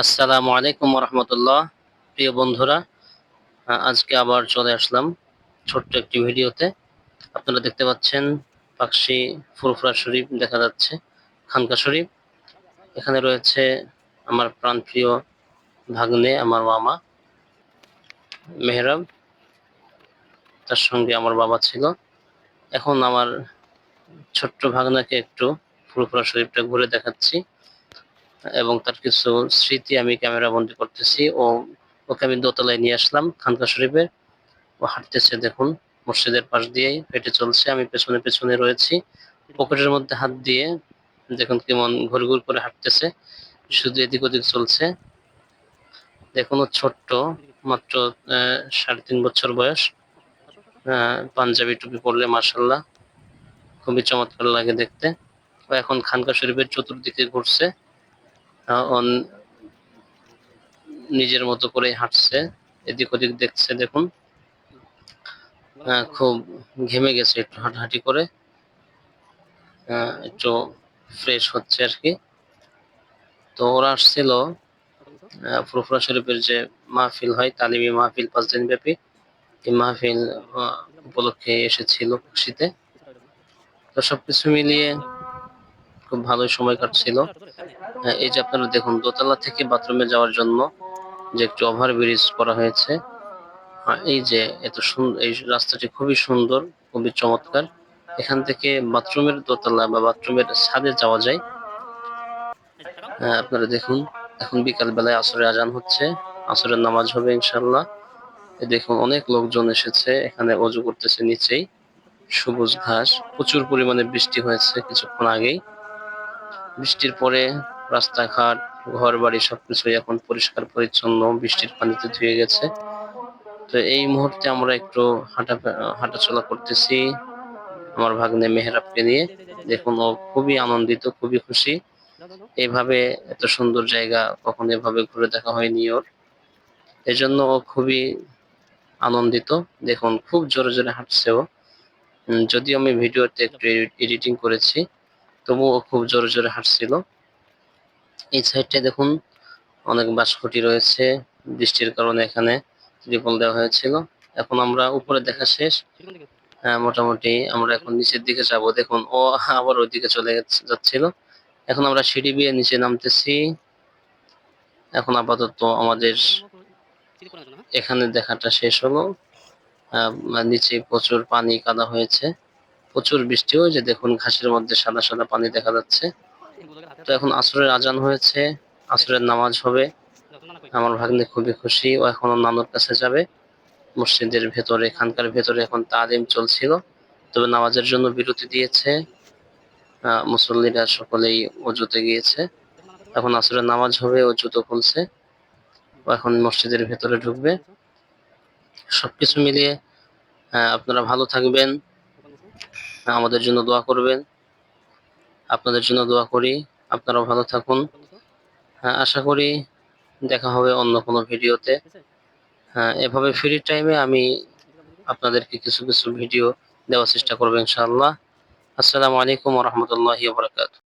আসসালামু আলাইকুম রহমতুল্লাহ প্রিয় বন্ধুরা আজকে আবার চলে আসলাম ছোট্ট একটি ভিডিওতে। আপনারা দেখতে পাচ্ছেন পাকশি ফুরফুরা শরীফ দেখা যাচ্ছে, খানকা শরীফ। এখানে রয়েছে আমার প্রাণপ্রিয় ভাগ্নে, আমার মামা মেহরাব। তার সঙ্গে আমার বাবা ছিল। এখন আমার ছোট্ট ভাগনাকে একটু ফুরফুরা শরীফটা ঘুরে দেখাচ্ছি। এবং তার কিছু স্মৃতি আমি ক্যামেরা বন্দি করতেছি ও ওকে আমি দোতলায় নিয়ে আসলাম খানকা শরীফের ও হাঁটতেছে দেখুন, মসজিদের পাশ দিয়েই হেঁটে চলছে। আমি পেছনে পেছনে রয়েছি, পকেটের মধ্যে হাত দিয়ে দেখুন কেমন ঘুর ঘুর করে হাঁটতেছে, শুধু এদিক ওদিক চলছে। দেখুন ও ছোট্ট, মাত্র সাড়ে তিন বছর বয়স। পাঞ্জাবি টুপি পরলে মার্শাল্লাহ খুবই চমৎকার লাগে দেখতে। ও এখন খানকা শরীফের চতুর্দিকে ঘুরছে। নিজের মতো করে হাঁটছে, এদিক ওদিক দেখছে, দেখুন। খুব ঘেমে গেছে একটু হাঁটাহাঁটি করে। একটু ফ্রেশ হচ্ছে আর কি। তো ওরা আসছিল ফুরফুরা শরীফের যে মাহফিল হয়, তালিমি মাহফিল পাঁচ দিন ব্যাপী এই মাহফিল উপলক্ষে এসেছিল খুশিতে। তো সবকিছু মিলিয়ে খুব ভালোই সময় কাটছিল। আহ, এই যে আপনারা দেখুন দোতলা থেকে বাথরুমে যাওয়ার জন্য যে একটি ওভার ব্রিজ করা হয়েছে এই যে এত সুন্দর এই রাস্তাটি খুবই সুন্দর খুবই চমৎকার। এখান থেকে বাথরুমের দোতলা বা বাথরুমের ছাদে যাওয়া যায়। আহ, আপনারা দেখুন এখন বিকাল বেলায় আসরের আজান হচ্ছে আসরের নামাজ হবে ইনশাল্লাহ দেখুন অনেক লোকজন এসেছে এখানে অজু করতেছে নিচেই। সবুজ ঘাস প্রচুর পরিমাণে বৃষ্টি হয়েছে কিছুক্ষণ আগেই। বৃষ্টির পরে রাস্তাঘাট ঘর বাড়ি সবকিছু এখন পরিষ্কার, পরিচ্ছন্ন, বৃষ্টির পানিতে ধুয়ে গেছে। তো এই মুহূর্তে আমরা একটু হাঁটা, হাঁটাচলা করতেছি আমার ভাগ্নে মেহরাবকে নিয়ে। দেখুন, ও খুবই আনন্দিত, খুবই খুশি। এইভাবে এত সুন্দর জায়গা কখনো এভাবে ঘুরে দেখা হয়নি ওর। এজন্য ও খুবই আনন্দিত। দেখুন, খুব জোরে জোরে হাঁটছে ও। যদিও আমি ভিডিওতে একটু এডিটিং করেছি তবুও খুব জোরে জোরে হাঁটছিল। এই সাইডটায় দেখুন, অনেক বাঁশখুঁটি রয়েছে। বৃষ্টির কারণে এখানে ত্রিপল দেওয়া হয়েছিল। এখন আমরা উপরে দেখা শেষ। হ্যাঁ মোটামুটি আমরা এখন নিচের দিকে যাব। দেখুন, ও আবার ওইদিকে চলে যাচ্ছিল। এখন আমরা সিঁড়ি বেয়ে নিচে নামতেছি। এখন আপাতত আমাদের এখানে দেখাটা শেষ হলো। নিচে প্রচুর পানি কাদা হয়েছে। প্রচুর বৃষ্টি হয়েছে, দেখুন ঘাসের মধ্যে সাদা সাদা পানি দেখা যাচ্ছে। তো এখন আসরের আজান হয়েছে, আসরের নামাজ হবে। আমার ভাগ্নে খুবই খুশি, ও এখন নানুর কাছে যাবে। মসজিদের ভেতরে, এখানকার ভেতরে এখন তালিম চলছিল। তবে নামাজের জন্য বিরতি দিয়েছে। মুসল্লিরা সকলেই অজুতে গিয়েছে। এখন আসরের নামাজ হবে, ও জুতো খুলছে। ও এখন মসজিদের ভেতরে ঢুকবে। সবকিছু মিলিয়ে আপনারা ভালো থাকবেন। আমাদের জন্য দোয়া করবেন। আপনাদের জন্য দোয়া করি। আপনারাও ভালো থাকুন। হ্যাঁ, আশা করি দেখা হবে অন্য কোনো ভিডিওতে। হ্যাঁ এভাবে ফ্রি টাইমে আমি আপনাদেরকে কিছু কিছু ভিডিও দেওয়ার চেষ্টা করব ইনশাআল্লাহ। আসসালামু আলাইকুম রহমতুল্লাহ বারাকাতুহু।